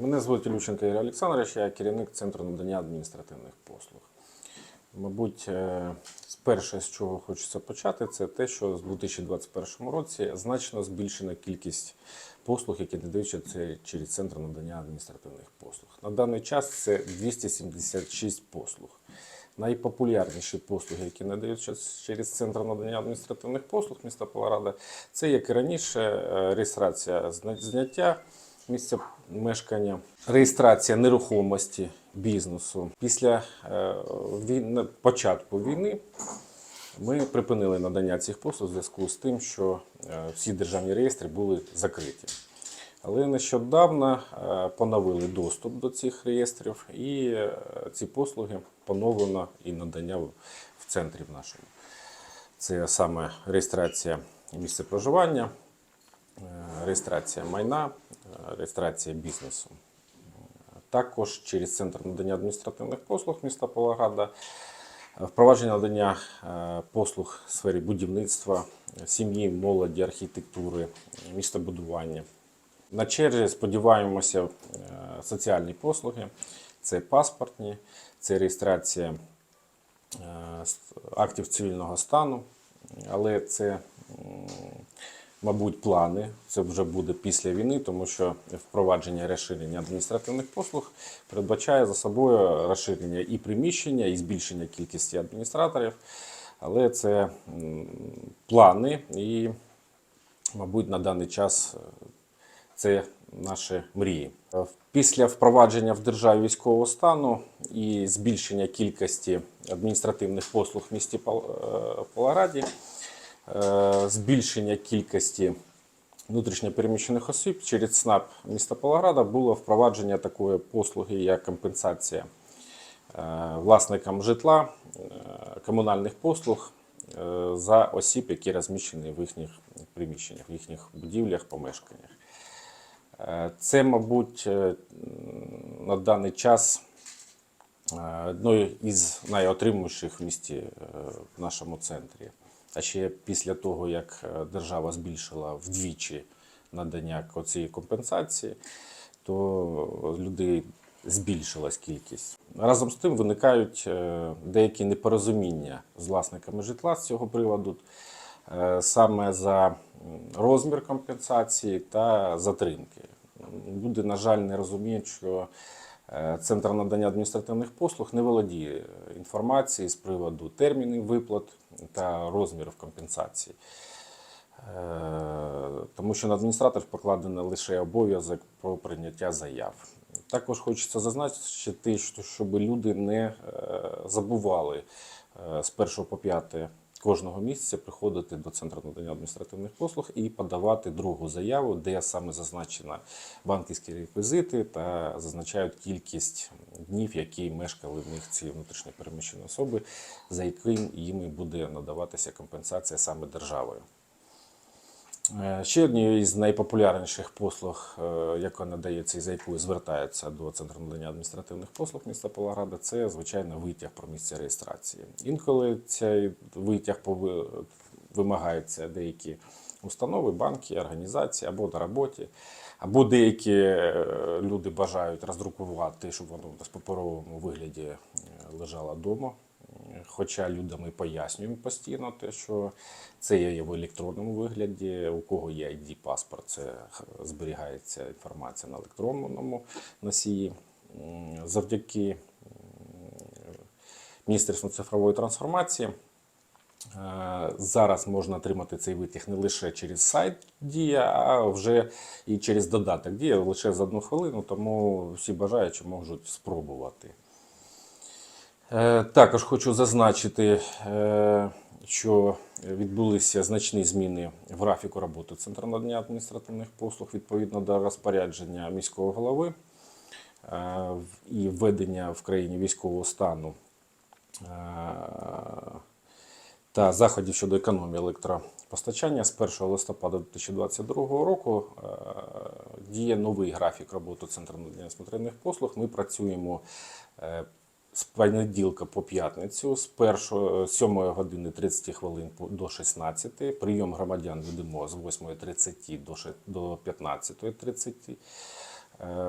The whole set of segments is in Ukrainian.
Мене звуть Ілющенко Ігор Олександрович, я керівник Центру надання адміністративних послуг. Мабуть, е, перше, з чого хочеться почати, це те, що з 2021 році значно збільшена кількість послуг, які надаються через Центр надання адміністративних послуг. На даний час це 276 послуг. Найпопулярніші послуги, які надаються через Центр надання адміністративних послуг міста Паларада, це як і раніше е, реєстрація зняття місця мешкання, реєстрація нерухомості бізнесу. Після е, війни, початку війни ми припинили надання цих послуг в зв'язку з тим, що е, всі державні реєстри були закриті. Але нещодавно е, поновили доступ до цих реєстрів, і ці послуги поновлено і надання в центрі в нашому. Це саме реєстрація місця проживання, реєстрація майна, реєстрація бізнесу. Також через центр надання адміністративних послуг міста Павлограда е, впровадження надання е, послуг в сфері будівництва, е, сім'ї, молоді, архітектури, е, містобудування. На черзі сподіваємося е, соціальні послуги. Це паспортні, це реєстрація е, актів цивільного стану, але це, мабуть, плани. Це вже буде після війни, тому що впровадження розширення адміністративних послуг передбачає за собою розширення і приміщення, і збільшення кількості адміністраторів. Але це плани, і, мабуть, на даний час е, це наші мрії. Е, Після впровадження в державі військового стану і збільшення кількості адміністративних послуг в місті Пал- Павлограді, е, збільшення кількості внутрішньопереміщених осіб через СНАП міста Павлограда було впровадження такої послуги, як компенсація е, власникам житла, е, комунальних послуг е, за осіб, які розміщені в їхніх приміщеннях, в їхніх будівлях, помешканнях. Е, Це, мабуть, е, на даний час е, одною із найотримувіших в місті е, в нашому центрі. А ще після того, як е, держава збільшила вдвічі надання цієї компенсації, то людей збільшилась кількість. Разом з тим виникають е, деякі непорозуміння з власниками житла з цього приводу, е, саме за розмір компенсації та затримки. Люди, на жаль, не розуміють, що Центр надання адміністративних послуг не володіє інформацією з приводу термінів виплат та розмірів компенсації. Е, Тому що на адміністратор покладено лише обов'язок про прийняття заяв. Також хочеться зазначити, щоб люди не е, забували е, з 1 по 5 кожного місяця приходити до центру надання адміністративних послуг і подавати другу заяву, де саме зазначено банківські реквізити та зазначають кількість днів, які мешкали в них ці внутрішньо переміщені особи, за яким їм буде надаватися компенсація саме державою. Е, Ще однією із найпопулярніших послуг, е, яка надається і за якою звертаються до центру надання адміністративних послуг міста Павлограда, це звичайно витяг про місце реєстрації. Інколи цей витяг вимагаються деякі установи, банки, організації або на роботі, або деякі е, люди бажають роздрукувати, щоб воно в паперовому вигляді лежало вдома. Хоча людям ми пояснюємо постійно те, що це є в електронному вигляді. У кого є ID паспорт, це зберігається інформація на електронному носії. Завдяки Міністерству цифрової трансформації. е, Зараз можна отримати цей витяг не лише через сайт Дія, а вже і через додаток Дія лише за одну хвилину, тому всі бажаючі можуть спробувати. Е, Також хочу зазначити, е, що відбулися значні зміни в графіку роботи Центру надання адміністративних послуг відповідно до розпорядження міського голови е, і введення в країні військового стану та заходів щодо економії електропостачання з 1 листопада 2022 року діє новий графік роботи Центру надання адміністративних послуг. Ми працюємо з понеділка по п'ятницю з 1 7 години 30 хвилин до 16. Прийом громадян ведемо з 8.30 до до 15.30.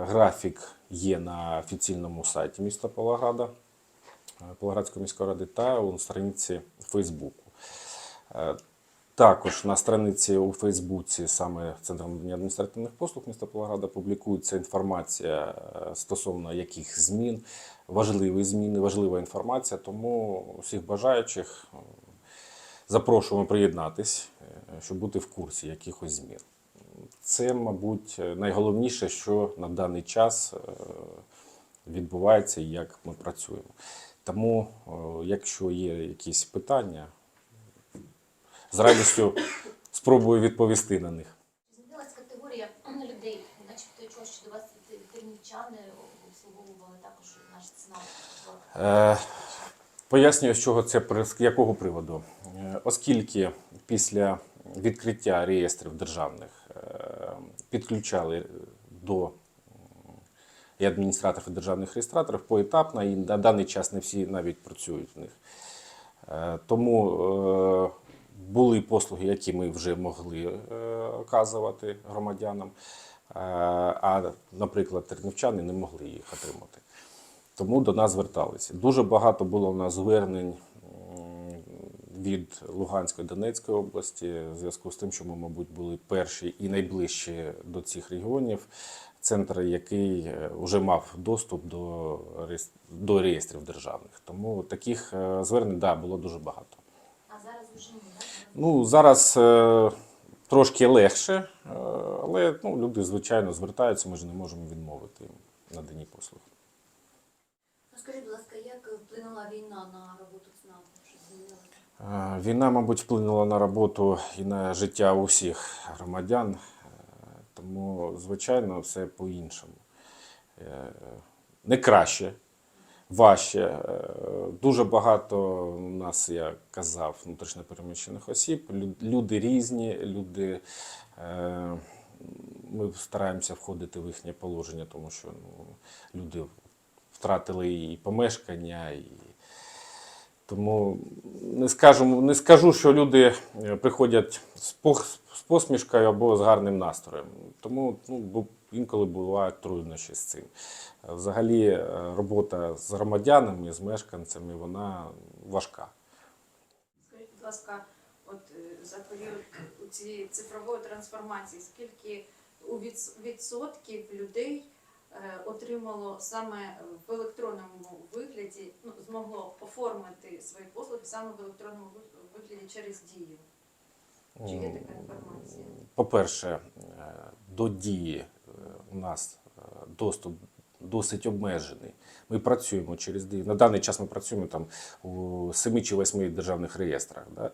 Графік є на офіційному сайті міста Павлограда, е, міської ради та у страниці Фейсбуку. Також на страниці у Фейсбуці, саме Центром адміністративних послуг міста Павлограда, публікується інформація е, стосовно яких змін, важливі зміни, важлива інформація. Тому всіх бажаючих е, запрошуємо приєднатись, е, щоб бути в курсі якихось змін. Це, мабуть, найголовніше, що на даний час відбувається і як ми працюємо. Тому, якщо є якісь питання, з радістю спробую відповісти на них. Змінилась категорія людей, начебто чого, що до вас те- тернівчани обслуговували також наш ЦНАП? Е, Пояснюю, з чого це з якого приводу. Е, Оскільки після відкриття реєстрів державних е, підключали до і адміністраторів і державних реєстраторів поетапно, і на даний час не всі навіть працюють в них. Тому були послуги, які ми вже могли е, оказувати громадянам, е, а, наприклад, тернівчани не могли їх отримати. Тому до нас зверталися. Дуже багато було у нас звернень від Луганської Донецької області в зв'язку з тим, що ми, мабуть, були перші і найближчі до цих регіонів. Центр, який е, вже мав доступ до, до реєстрів державних. Тому таких е, звернень да, було дуже багато. А зараз вже ні, так? Ну, зараз е, трошки легше, е, але ну, люди, звичайно, звертаються, ми ж не можемо відмовити їм в наданні послуг. Скажіть, будь ласка, як вплинула війна на роботу ЦНАПу? Е, Війна, мабуть, вплинула на роботу і на життя усіх громадян, е, тому, звичайно, все по-іншому. Е, Не краще, важче. Е, Дуже багато у нас, я казав, внутрішньопереміщених осіб. Люди різні, люди. е, Ми стараємося входити в їхнє положення, тому що ну, люди втратили і помешкання, і тому не, скажу, не скажу, що люди е, приходять з, посмішкою або з гарним настроєм. Тому ну, інколи бувають труднощі з цим. Взагалі, е, робота з громадянами, з мешканцями, вона важка. Скажіть, будь ласка, от е, за період цієї цифрової трансформації, скільки у відсотків людей е, отримало саме в електронному вигляді, ну, змогло оформити свої послуги саме в електронному вигляді через дію? Чи є така інформація? По-перше, до дії у нас е, доступ досить обмежений. Ми працюємо через дію. На даний час ми працюємо там у 7 чи 8 державних реєстрах. Да?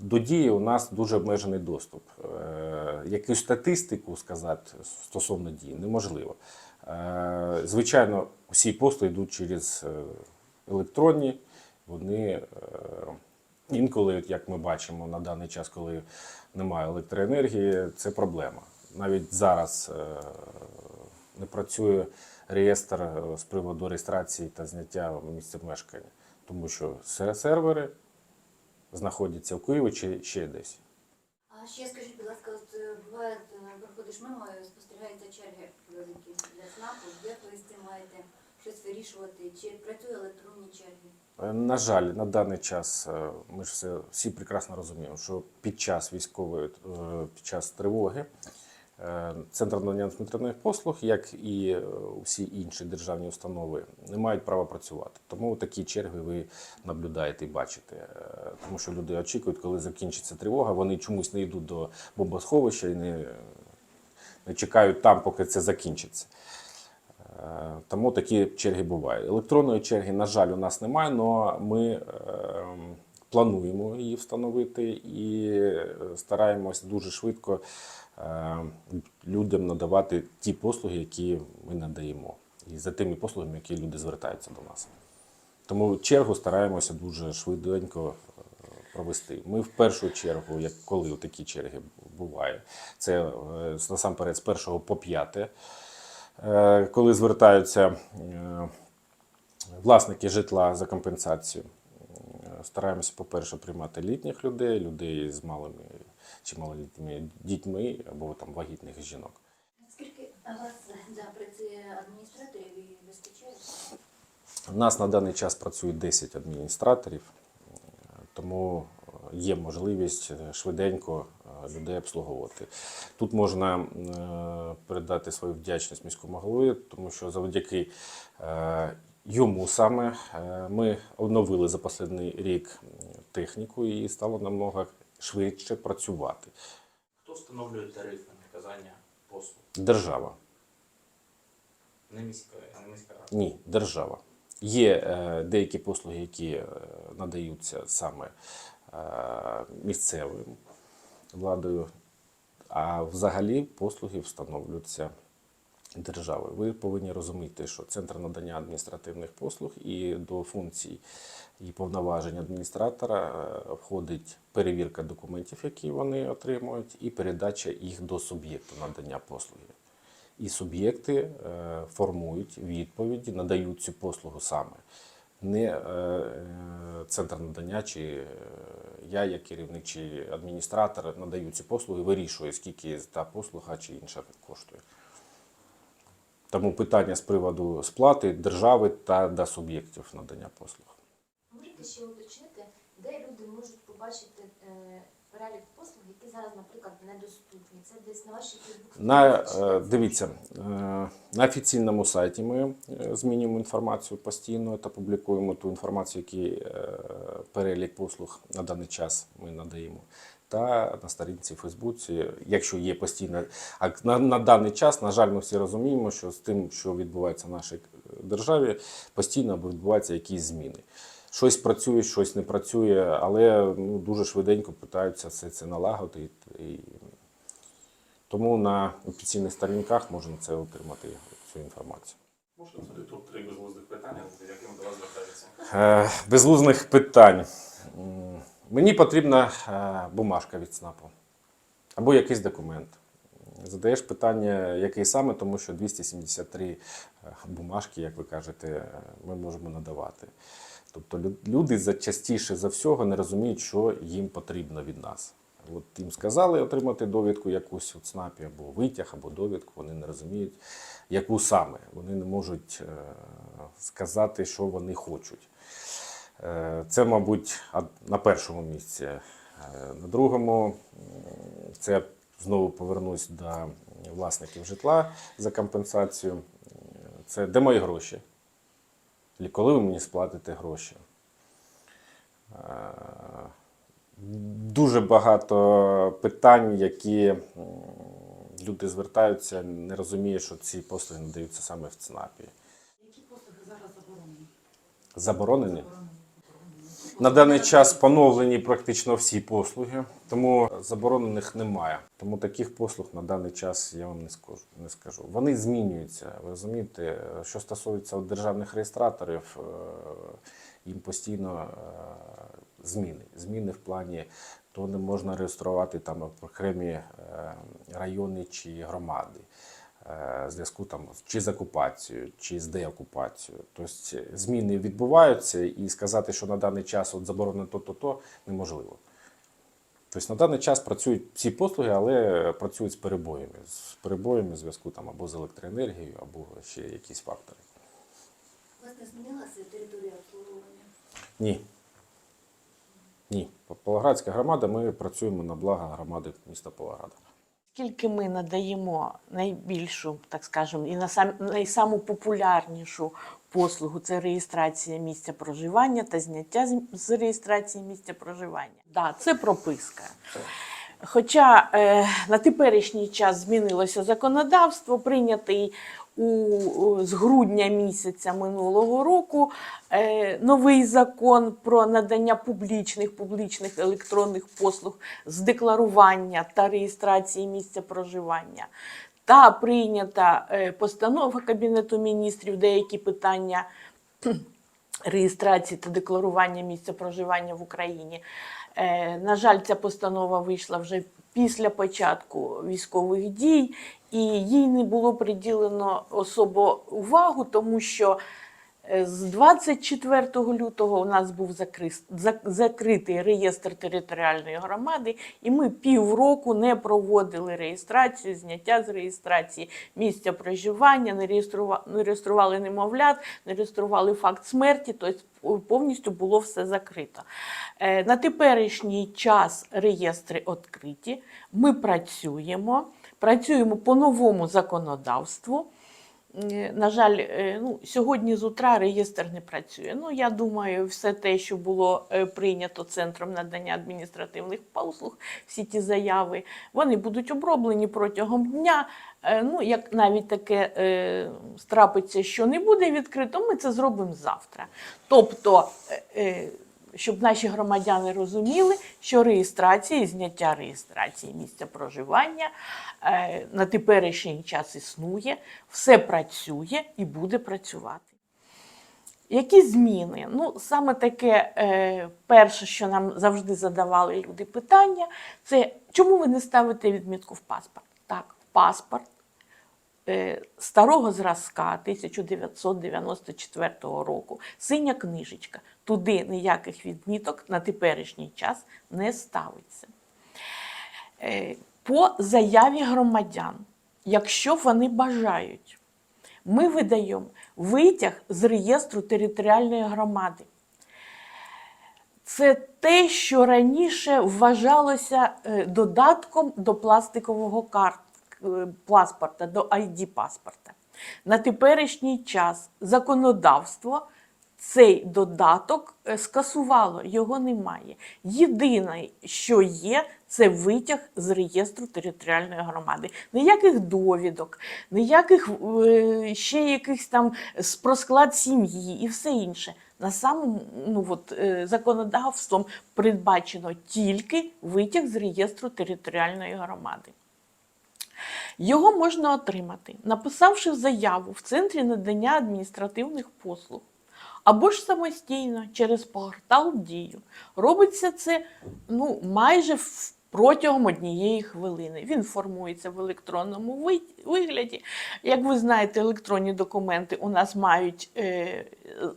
До дії у нас дуже обмежений доступ. Е, Якусь статистику сказати стосовно дії неможливо. Е, Звичайно, всі послуги йдуть через електронні, вони Інколи, як ми бачимо на даний час, коли немає електроенергії, це проблема. Навіть зараз е, не працює реєстр е, з приводу реєстрації та зняття місця мешкання, тому що сервери знаходяться в Києві чи ще десь. А ще скажіть, будь ласка, от е, буває, проходиш мимо, спостерігаються черги великі для ЦНАПу, як ви з цим маєте щось вирішувати, чи працює електронні черги? На жаль, на даний час ми ж все, всі прекрасно розуміємо, що під час військової, під час тривоги Центр надання адміністративних послуг, як і е, всі інші державні установи, не мають права працювати. Тому такі черги ви наблюдаєте і бачите. Е, Тому що люди очікують, коли закінчиться тривога, вони чомусь не йдуть до бомбосховища і не, не чекають там, поки це закінчиться. Е, Тому такі черги бувають. Електронної черги, на жаль, у нас немає, але ми е, плануємо її встановити і е, стараємось дуже швидко е, людям надавати ті послуги, які ми надаємо, і за тими послугами, які люди звертаються до нас. Тому чергу стараємося дуже швиденько е, провести. Ми в першу чергу, як коли такі черги буває, це е, насамперед з 1 по 5 Е, коли звертаються е, власники житла за компенсацію. Е, Стараємося, по-перше, приймати літніх людей, людей з малими чи малолітніми дітьми або там вагітних жінок. Скільки вас да, працює адміністраторів і вистачає? У нас на даний час працює 10 адміністраторів, тому е, є можливість е, швиденько е, людей обслуговувати. Тут можна передати свою вдячність міському голові, тому що завдяки йому саме ми оновили за останній рік техніку і стало намного швидше працювати. Хто встановлює тарифи наказання послуг? Держава. Не міська, не міська рада. Ні, держава. Є е, деякі послуги, які е, надаються саме е, місцевою владою, а взагалі послуги встановлюються державою. Ви повинні розуміти, що центр надання адміністративних послуг і до функцій і повноважень адміністратора е, входить перевірка документів, які вони отримують, і передача їх до суб'єкту надання послуги. І суб'єкти е, формують відповіді, надають цю послугу саме. Не е, е, центр надання, чи е, я, як керівник, чи адміністратор надаю ці послуги, вирішує, скільки та послуга чи інша коштує. Тому питання з приводу сплати держави та до суб'єктів надання послуг. Можете ще уточнити, де люди можуть побачити е, перелік послуг, які зараз, наприклад, недоступні? Це десь на вашій Фейсбук? На, е, дивіться, е, на офіційному сайті ми змінюємо інформацію постійно та публікуємо ту інформацію, е, перелік послуг на даний час ми надаємо. Та на сторінці в Фейсбуці, якщо є постійно. А на, на даний час, на жаль, ми всі розуміємо, що з тим, що відбувається в нашій е, державі, постійно відбуваються якісь зміни. Щось працює, щось не працює, але ну, дуже швиденько питаються все це налагодити. І, тому на офіційних сторінках можна це отримати цю інформацію. Можна задати топ-3 безглуздих питання, з якими до вас звертаються? Е, безглузних питань. Мені потрібна е, бумажка від СНАПу або якийсь документ. Задаєш питання, який саме, тому що 273 е, бумажки, як ви кажете, е, ми можемо надавати. Тобто люди частіше за всього не розуміють, що їм потрібно від нас. От їм сказали отримати довідку якусь в ЦНАПі, або витяг, або довідку, вони не розуміють, яку саме. Вони не можуть сказати, що вони хочуть. Е, Це, мабуть, на першому місці. Е, На другому це знову повернусь до власників житла за компенсацію. Це де мої гроші? І коли ви мені сплатите гроші? Е, Дуже багато питань, які люди звертаються, не розуміють, що ці послуги надаються саме в ЦНАПі. Які послуги зараз заборонені? Заборонені? На даний час поновлені практично всі послуги, тому заборонених немає. Тому таких послуг на даний час я вам не скажу. Не скажу. Вони змінюються. Ви розумієте, що стосується державних реєстраторів, е, їм постійно е, зміни. Зміни в плані то не можна реєструвати там окремі е, райони чи громади. Е, зв'язку там чи з окупацією, чи з деокупацією. Тобто зміни відбуваються, і сказати, що на даний час от заборонено то-то-то, неможливо. Тобто на даний час працюють всі послуги, але працюють з перебоями. З перебоями в зв'язку там або з електроенергією, або ще якісь фактори. У вас не змінилася територія обслуговування? Ні. Ні. Павлоградська громада, ми працюємо на благо громади міста Павлограда. Скільки ми надаємо найбільшу, так скажемо, і на сам, найсаму популярнішу послугу це реєстрація місця проживання та зняття з реєстрації місця проживання. Да, це прописка. Хоча е, на теперішній час змінилося законодавство, прийнятий у, з грудня місяця минулого року е, новий закон про надання публічних публічних електронних послуг з декларування та реєстрації місця проживання. Та прийнята е, постанова Кабінету міністрів, деякі питання реєстрації та декларування місця проживання в Україні. Е, на жаль, ця постанова вийшла вже після початку військових дій, і їй не було приділено особо увагу, тому що З 24 лютого у нас був закритий реєстр територіальної громади, і ми півроку не проводили реєстрацію, зняття з реєстрації місця проживання, не реєстрували немовлят, не реєстрували факт смерті, тобто повністю було все закрито. Е, На теперішній час реєстри відкриті. Ми працюємо, працюємо по новому законодавству. Е, На жаль, е, ну, сьогодні з утра реєстр не працює. Ну, я думаю, все те, що було е, прийнято Центром надання адміністративних послуг, всі ті заяви, вони будуть оброблені протягом дня. Ну, як навіть таке е, страпиться, що не буде відкрито, ми це зробимо завтра. Тобто, е, щоб наші громадяни розуміли, що реєстрація зняття реєстрації місця проживання е, на теперішній час існує, все працює і буде працювати. Які зміни? Ну, саме таке е, перше, що нам завжди задавали люди питання, це чому ви не ставите відмітку в паспорт? Так, в паспорт старого зразка 1994 року, синя книжечка. Туди ніяких відміток на теперішній час не ставиться. Е, По заяві громадян, якщо вони бажають, ми видаємо витяг з реєстру територіальної громади. Це те, що раніше вважалося е, додатком до пластикового карт, е, паспорта, до ID-паспорта. На теперішній час законодавство цей додаток е, скасувало, його немає. Єдине, що є, це витяг з реєстру територіальної громади. Ніяких довідок, ніяких е, ще якихось там про склад сім'ї і все інше. На самому ну, от, е, законодавством передбачено тільки витяг з реєстру територіальної громади. Його можна отримати, написавши заяву в центрі надання адміністративних послуг. Або ж самостійно через портал Дію. Робиться це ну, майже в- протягом однієї хвилини. Він формується в електронному вигляді. Як ви знаєте, електронні документи у нас мають е,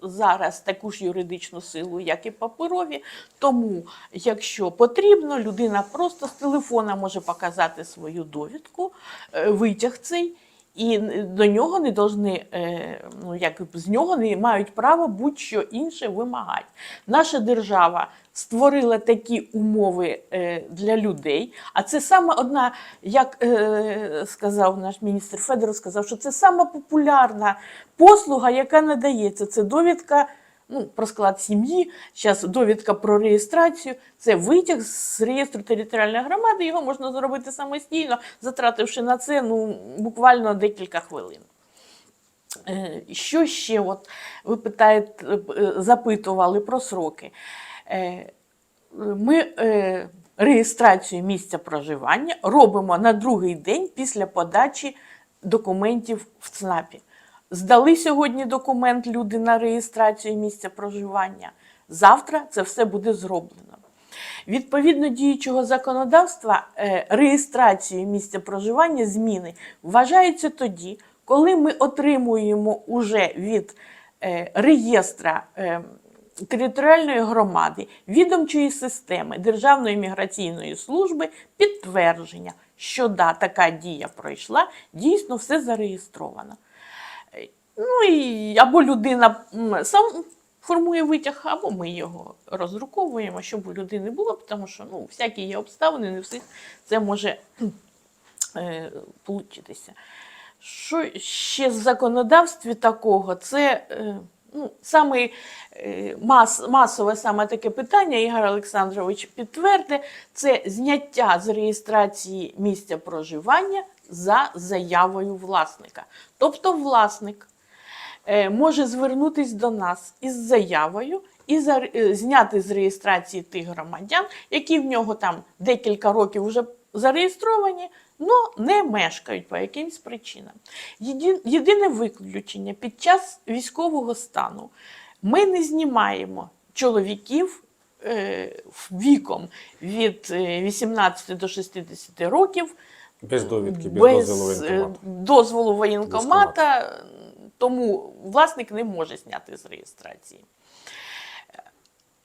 зараз таку ж юридичну силу, як і паперові. Тому, якщо потрібно, людина просто з телефона може показати свою довідку, е, витяг цей. І до нього не должны, е, ну як з нього не мають права будь-що інше вимагати. Наша держава створила такі умови е, для людей. А це саме одна, як е, сказав наш міністр Федоров, сказав, що це сама популярна послуга, яка надається. Це довідка ну, про склад сім'ї, зараз довідка про реєстрацію. Це витяг з реєстру територіальної громади. Його можна зробити самостійно, затративши на це ну, буквально декілька хвилин. Е, Що ще? От ви питаєте, е, запитували про сроки. Е, Ми реєстрацію місця проживання робимо на другий день після подачі документів в ЦНАПі. Здали сьогодні документ люди на реєстрацію місця проживання. Завтра це все буде зроблено. Відповідно діючого законодавства, е, реєстрацію місця проживання зміни вважаються тоді, коли ми отримуємо уже від е, реєстра е, територіальної громади, відомчої системи Державної міграційної служби підтвердження, що да, така дія пройшла, дійсно все зареєстровано. Ну і або людина сам формує витяг, або ми його роздруковуємо, щоб у людини було, тому що ну, всякі є обставини, не всіх це може е, получитися. Що ще в законодавстві такого? Це е, ну, саме е, мас, масове саме таке питання, Ігор Олександрович підтвердить, це зняття з реєстрації місця проживання за заявою власника. Тобто власник може звернутися до нас із заявою і е, зняти з реєстрації тих громадян, які в нього там декілька років вже зареєстровані, але не мешкають по якимсь причинам. Єдине виключення під час військового стану ми не знімаємо чоловіків е, віком від е, 18 до 60 років Без довідки, без, дозволу е, воєнкомату. дозволу воєнкомата, тому власник не може зняти з реєстрації.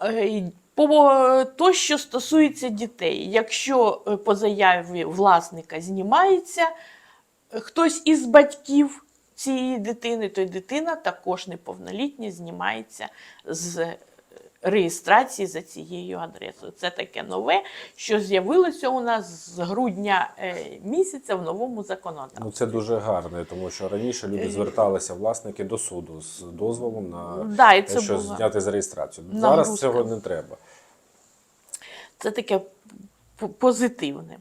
Е, По то, що стосується дітей, якщо е, по заяві власника знімається е, хтось із батьків цієї дитини, то й дитина також неповнолітня знімається з реєстрації за цією адресою. Це таке нове, що з'явилося у нас з грудня е, місяця в новому законодавстві. Ну це дуже гарно, тому що раніше люди зверталися власники до суду з дозволом на Да, і те, це що була зняти з реєстрацію. нагрузка. Зараз цього не треба. Це таке позитивне.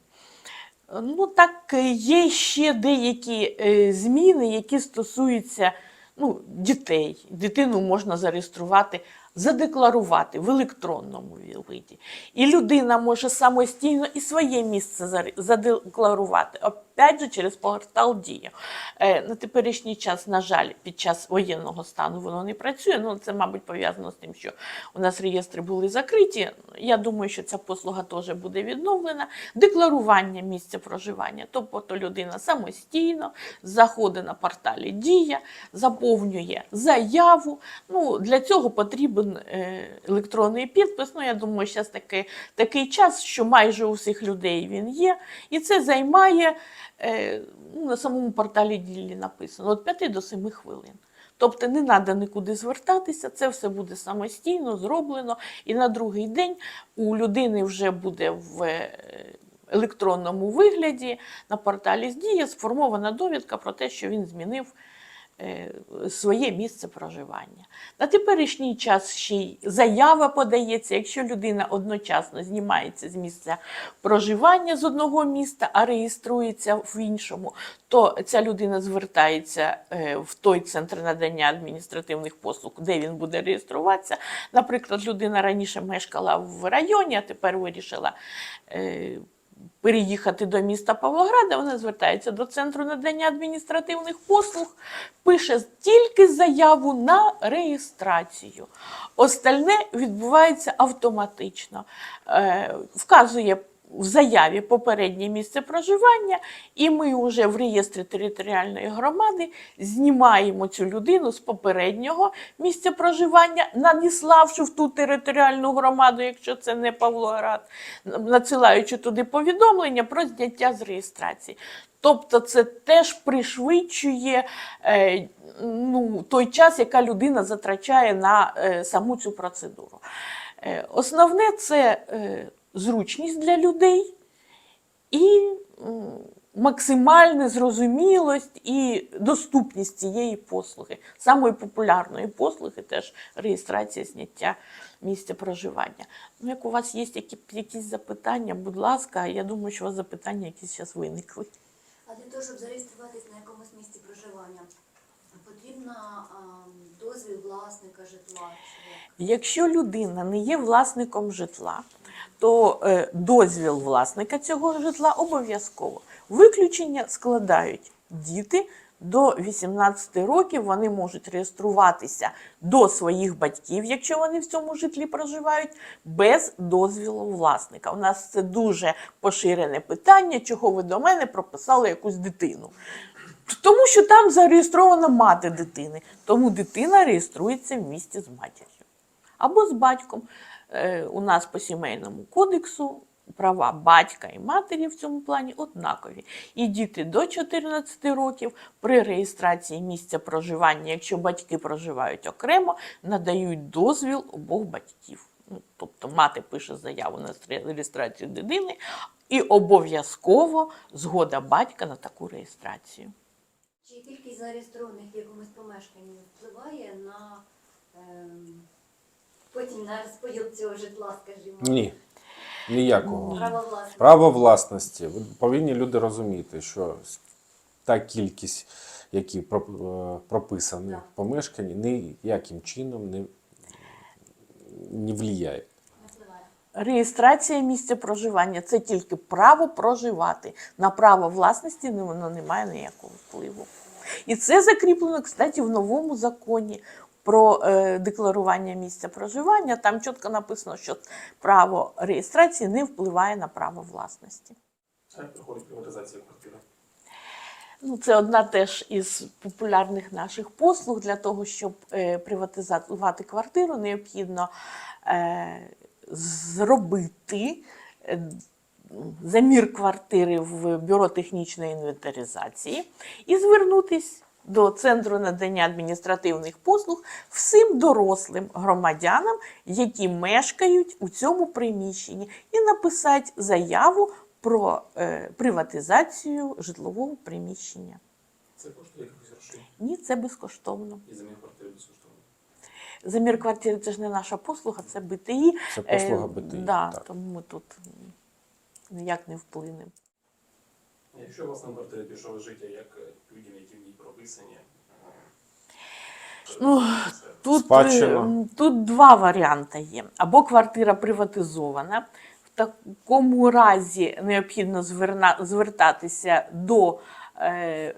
Ну, так, е, є ще деякі е, зміни, які стосуються ну, дітей. Дитину можна зареєструвати, задекларувати в електронному виді. І людина може самостійно і своє місце задекларувати. Опять же, через портал Дія. Е, На теперішній час, на жаль, під час воєнного стану воно не працює. Ну, це, мабуть, пов'язано з тим, що у нас реєстри були закриті. Я думаю, що ця послуга теж буде відновлена. Декларування місця проживання. Тобто людина самостійно заходить на порталі Дія, заповнює заяву. Ну, для цього потрібен е, електронний підпис. Ну, я думаю, зараз такий, такий час, що майже у всіх людей він є. І це займає на самому порталі Ділі написано від 5 до 7 хвилин. Тобто не треба нікуди звертатися, це все буде самостійно зроблено, і на другий день у людини вже буде в е, електронному вигляді на порталі Дія сформована довідка про те, що він змінив е, своє місце проживання. На теперішній час ще й заява подається, якщо людина одночасно знімається з місця проживання з одного міста, а реєструється в іншому, то ця людина звертається е, в той центр надання адміністративних послуг, де він буде реєструватися. Наприклад, людина раніше мешкала в районі, а тепер вирішила. Переїхати до міста Павлограда, вона звертається до центру надання адміністративних послуг, пише тільки заяву на реєстрацію. Остальне відбувається автоматично. Е, вказує в заяві попереднє місце проживання, і ми вже в реєстрі територіальної громади знімаємо цю людину з попереднього місця проживання, надіславши в ту територіальну громаду, якщо це не Павлоград, надсилаючи туди повідомлення про зняття з реєстрації. Тобто це теж пришвидшує е, ну, той час, яка людина затрачає на е, саму цю процедуру. Е, основне це е, зручність для людей і максимальна зрозумілость і доступність цієї послуги. Самої популярної послуги теж реєстрація зняття місця проживання. Ну, як у вас є які, якісь запитання, будь ласка, я думаю, що у вас запитання якісь зараз виникли. А для того, щоб зареєструватись на якомусь місці проживання, потрібно а, дозвіл власника житла. Якщо людина не є власником житла, то е, дозвіл власника цього житла обов'язково. Виключення складають діти. До 18 років вони можуть реєструватися до своїх батьків, якщо вони в цьому житлі проживають, без дозвілу власника. У нас це дуже поширене питання, чого ви до мене прописали якусь дитину. Тому що там зареєстрована мати дитини. Тому дитина реєструється в місті з матір'ю або з батьком. Е, У нас по сімейному кодексу права батька і матері в цьому плані однакові. І діти до 14 років при реєстрації місця проживання, якщо батьки проживають окремо, надають дозвіл обох батьків. Ну, Тобто мати пише заяву на реєстрацію дитини, і обов'язково згода батька на таку реєстрацію. Чи кількість зареєстрованих в якомусь помешканні впливає на ем, потім на розподіл цього житла, скажімо? Ні, ніякого. Право власності. Право власності. Ви Повинні люди розуміти, що та кількість, які про- е, прописані в помешканні, ніяким чином не, не впливає. Не впливає. Реєстрація місця проживання це тільки право проживати. На право власності не- воно не має ніякого впливу. І це закріплено, кстати, в новому законі про е, декларування місця проживання. Там чітко написано, що право реєстрації не впливає на право власності. Як проходить приватизація квартири? Ну, це одна теж із популярних наших послуг. Для того, щоб е, приватизувати квартиру, необхідно е, зробити замір квартири в бюро технічної інвентаризації і звернутись до центру надання адміністративних послуг всім дорослим громадянам, які мешкають у цьому приміщенні, і написати заяву про е, приватизацію житлового приміщення. Це коштує якихось грошей. Ні, це безкоштовно. І замір квартири безкоштовно. Замір квартири це ж не наша послуга, це БТІ. Це послуга Е, БТІ, Да, так. Тому ми тут ніяк не вплинемо. Якщо у вас на квартирі пішов життя, як е, людям, які в ній прописані, е, Ну, Тут, Спадщина. е, тут два варіанти є. Або квартира приватизована. В такому разі необхідно зверна, звертатися до е,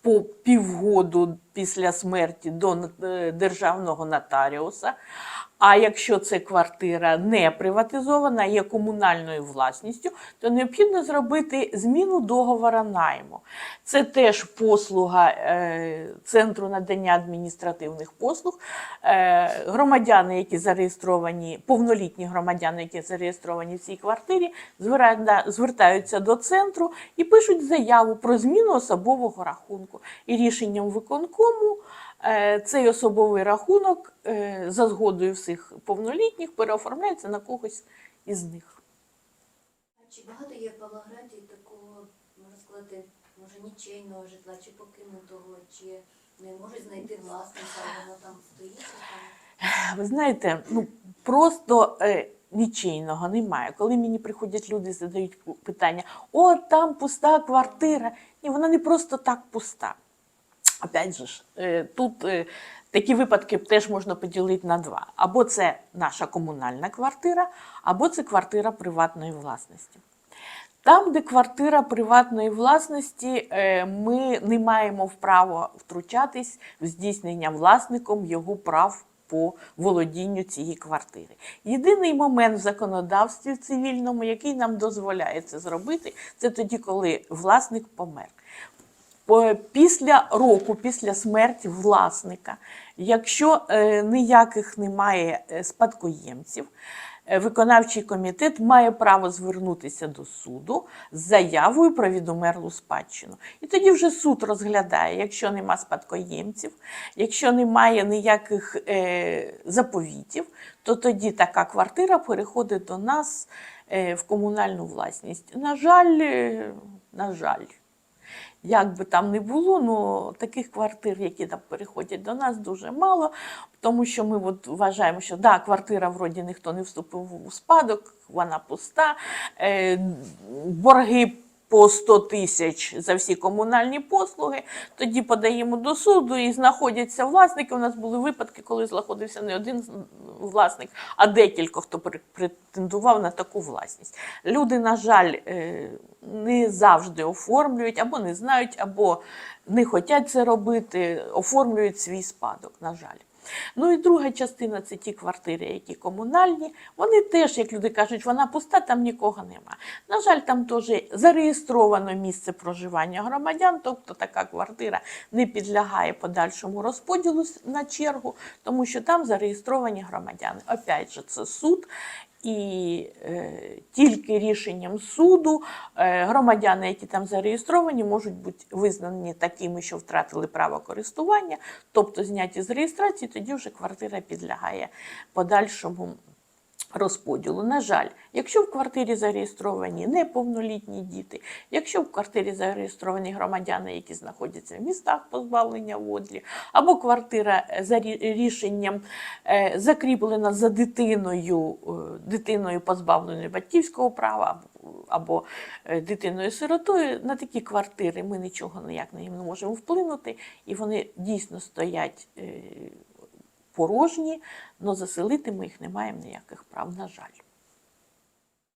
по півгоду після смерті до е, державного нотаріуса. А якщо це квартира не приватизована, є комунальною власністю, то необхідно зробити зміну договора найму. Це теж послуга е, Центру надання адміністративних послуг. Е, громадяни, які зареєстровані, повнолітні громадяни, які зареєстровані в цій квартирі, звертаються до центру і пишуть заяву про зміну особового рахунку. І рішенням виконкому цей особовий рахунок е, за згодою всіх повнолітніх переоформляється на когось із них. Чи багато є в Павлограді такого, можна сказати, може нічийного житла, чи покинутого, чи не можуть знайти власника, воно там стоїть? Там? Ви знаєте, ну просто е, нічийного немає. Коли мені приходять люди, задають питання: о, там пуста квартира. Ні, вона не просто так пуста. Опять же, ж, е, тут е, такі випадки теж можна поділити на два: або це наша комунальна квартира, або це квартира приватної власності. Там, де квартира приватної власності, е, ми не маємо вправо втручатись в здійснення власником його прав по володінню цієї квартири. Єдиний момент в законодавстві цивільному, який нам дозволяє це зробити, це тоді, коли власник помер. По- Після року, після смерті власника, якщо е, ніяких немає е, спадкоємців, е, виконавчий комітет має право звернутися до суду з заявою про відомерлу спадщину. І тоді вже суд розглядає, якщо нема спадкоємців, якщо немає ніяких е, заповітів, то тоді така квартира переходить до нас е, в комунальну власність. На жаль, е, на жаль. Як би там не було, ну таких квартир, які там переходять до нас, дуже мало, тому що ми от вважаємо, що да, квартира вроді ніхто не вступив у спадок, вона пуста, е, борги по 100 тисяч за всі комунальні послуги. Тоді подаємо до суду і знаходяться власники. У нас були випадки, коли знаходився не один власник, а декілька, хто пре- претендував на таку власність. Люди, на жаль, е, не завжди оформлюють, або не знають, або не хочуть це робити, оформлюють свій спадок, на жаль. Ну і друга частина це ті квартири, які комунальні. Вони теж, як люди кажуть, вона пуста, там нікого нема. На жаль, там теж зареєстровано місце проживання громадян, тобто така квартира не підлягає подальшому розподілу на чергу, тому що там зареєстровані громадяни. Опять же, це суд. І е, тільки рішенням суду е, громадяни, які там зареєстровані, можуть бути визнані такими, що втратили право користування, тобто зняті з реєстрації, тоді вже квартира підлягає подальшому розподілу. На жаль, якщо в квартирі зареєстровані неповнолітні діти, якщо в квартирі зареєстровані громадяни, які знаходяться в містах позбавлення водлі, або квартира е, за рішенням е, закріплена за дитиною, е, дитиною позбавленою батьківського права, або- дитиною-сиротою, на такі квартири ми нічого ніяк не можемо вплинути, і вони дійсно стоять. Порожні, але заселити ми їх не маємо ніяких прав, на жаль.